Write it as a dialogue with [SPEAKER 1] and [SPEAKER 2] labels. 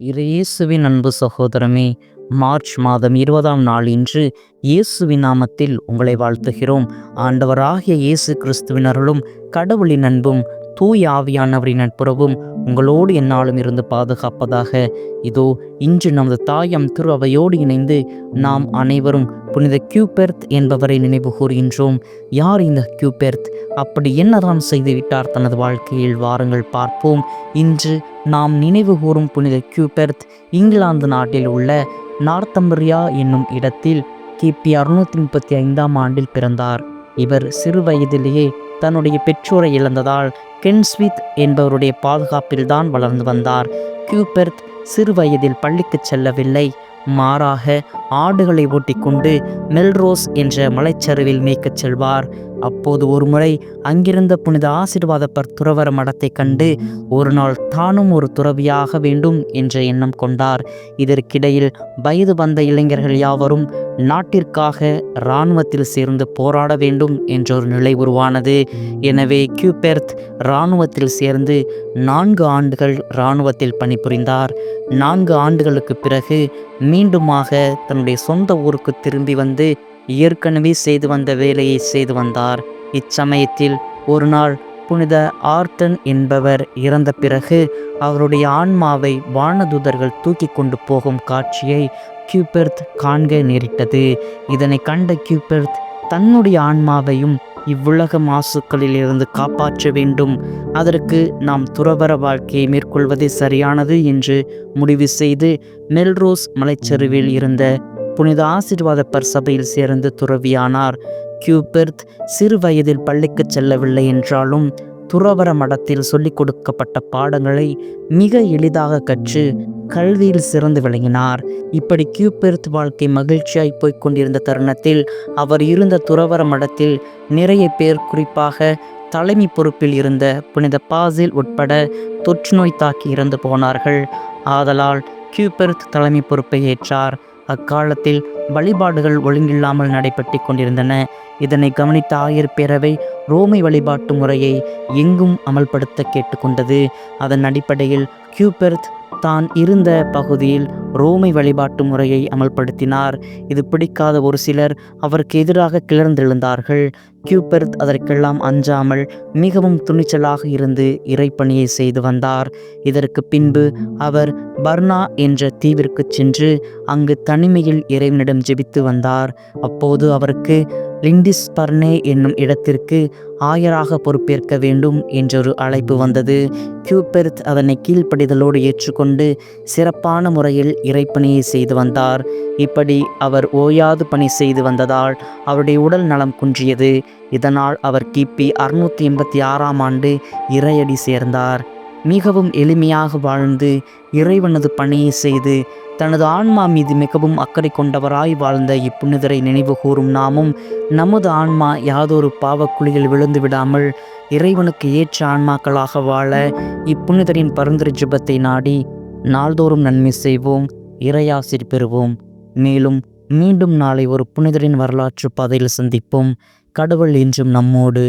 [SPEAKER 1] இயேசுவின் அன்பு சகோதரமே மார்ச் மாதம் இருபதாம் நாள் இன்று இயேசுவின் நாமத்தில் உங்களை வாழ்த்துகிறோம். ஆண்டவராகிய இயேசு கிறிஸ்துவின் அருளும் கடவுளின் அன்பும் தூய் ஆவியானவரின் நட்புறவும் உங்களோடு என்னாலும் இருந்து பாதுகாப்பதாக. இதோ இன்று நமது தாயம் திரு அவையோடு இணைந்து நாம் அனைவரும் புனித கியூபெர்த் என்பவரை நினைவு கூறுகின்றோம். யார் இந்த கியூபெர்த்? அப்படி என்னதான் செய்துவிட்டார் தனது வாழ்க்கையில்? வாருங்கள் பார்ப்போம். இன்று நாம் நினைவு கூறும் புனித கியூபெர்த் இங்கிலாந்து நாட்டில் உள்ள நார்த்தம்பரியா என்னும் இடத்தில் கிபி அறுநூற்றி முப்பத்தி ஐந்தாம் ஆண்டில் பிறந்தார். இவர் சிறு வயதிலேயே தன்னுடைய பெற்றோரை இழந்ததால் கென்ஸ்வித் என்பவருடைய பாதுகாப்பில்தான் வளர்ந்து வந்தார். கியூபெர்த் சிறு வயதில் பள்ளிக்கு செல்லவில்லை. மாறாக ஆடுகளை ஓட்டிக்கொண்டு மெல்ரோஸ் என்ற மலைச்சரிவில் மேய்க்கச் செல்வார். அப்போது ஒருமுறை அங்கிருந்த புனித ஆசிர்வாதப்பர் துறவர மடத்தை கண்டு ஒரு நாள் தானும் ஒரு துறவியாக வேண்டும் என்ற எண்ணம் கொண்டார். இதற்கிடையில் வயது வந்த இளைஞர்கள் யாவரும் நாட்டிற்காக இராணுவத்தில் சேர்ந்து போராட வேண்டும் என்ற ஒரு நிலை உருவானது. எனவே கியூபெர்த் இராணுவத்தில் சேர்ந்து நான்கு ஆண்டுகள் இராணுவத்தில் பணிபுரிந்தார். நான்கு ஆண்டுகளுக்கு பிறகு மீண்டுமாக தன் தன்னுடைய சொந்த ஊருக்கு திரும்பி வந்து ஏற்கனவே செய்து வந்த வேலையை செய்து வந்தார். இச்சமயத்தில் ஒரு நாள் புனித ஆர்டன் என்பவர் இறந்த பிறகு அவருடைய ஆன்மாவை வானதூதர்கள் தூக்கி கொண்டு போகும் காட்சியை கியூபெர்த் காண்க நேரிட்டது. இதனை கண்ட கியூபெர்த் தன்னுடைய ஆன்மாவையும் இவ்வுலக மாசுக்களில் இருந்து காப்பாற்ற வேண்டும். அதற்கு நாம் துறவர வாழ்க்கையை மேற்கொள்வதே சரியானது என்று முடிவு செய்து மெல்ரோஸ் மலைச்சரிவில் இருந்த புனித ஆசிர்வாதப்பர் சபையில் சேர்ந்து துறவியானார். கியூபெர்த் சிறு வயதில் பள்ளிக்கு செல்லவில்லை என்றாலும் துறவர மடத்தில் சொல்லிக் கொடுக்கப்பட்ட பாடங்களை மிக எளிதாக கற்று கல்வியில் சிறந்து விளங்கினார். இப்படி கியூபெர்த் வாழ்க்கை மகிழ்ச்சியாய் போய்க் கொண்டிருந்த தருணத்தில் அவர் இருந்த துறவர மடத்தில் நிறைய பேர் குறிப்பாக தலைமை பொறுப்பில் இருந்த புனித பாசில் உட்பட தொற்றுநோய் தாக்கி இறந்து போனார்கள். ஆதலால் கியூபெர்த் தலைமை பொறுப்பை ஏற்றார். அக்காலத்தில் வழிபாடுகள் ஒழுங்கில்லாமல் நடைபெற்று கொண்டிருந்தன. இதனை கவனித்த ஆயர் பேரவை ரோமை வழிபாட்டு முறையை எங்கும் அமல்படுத்த கேட்டுக்கொண்டது. அதன் அடிப்படையில் கியூபெர்த் தான் இருந்த பகுதியில் ரோமை வழிபாட்டு முறையை அமல்படுத்தினார். இது பிடிக்காத ஒரு சிலர் அவருக்கு எதிராக கிளர்ந்தெழுந்தார்கள். கியூபெர்த் அதற்கெல்லாம் அஞ்சாமல் மிகவும் துணிச்சலாக இருந்து இறைப்பணியை செய்து வந்தார். இதற்கு பின்பு அவர் பர்னா என்ற தீவிற்கு சென்று அங்கு தனிமையில் இறைவனிடம் ஜெபித்து வந்தார். அப்போது அவருக்கு லிண்டிஸ் பர்னே என்னும் இடத்திற்கு ஆயராக பொறுப்பேற்க வேண்டும் என்றொரு அழைப்பு வந்தது. கியூபெர்த் அதனை கீழ்ப்படிதலோடு ஏற்றுக்கொண்டு சிறப்பான முறையில் இறைப்பணியை செய்து வந்தார். இப்படி அவர் ஓயாது பணி செய்து வந்ததால் அவருடைய உடல் நலம் குன்றியது. இதனால் அவர் கிபி அறுநூற்றி எண்பத்தி ஆறாம் ஆண்டு இறையடி சேர்ந்தார். மிகவும் எளிமையாக வாழ்ந்து இறைவனது பணியை செய்து தனது ஆன்மா மீது மிகவும் அக்கறை கொண்டவராய் வாழ்ந்த இப்புனிதரை நினைவு கூறும் நாமும் நமது ஆன்மா யாதொரு பாவக்குழியில் விழுந்து விடாமல் இறைவனுக்கு ஏற்ற ஆன்மாக்களாக வாழ இப்புனிதரின் பரிந்துரை ஜபத்தை நாடி நாள்தோறும் நன்மை செய்வோம் இறையாசிர் பெறுவோம். மேலும் மீண்டும் நாளை ஒரு புனிதரின் வரலாற்று பாதையில் சந்திப்போம். கடவுள் என்றும் நம்மோடு.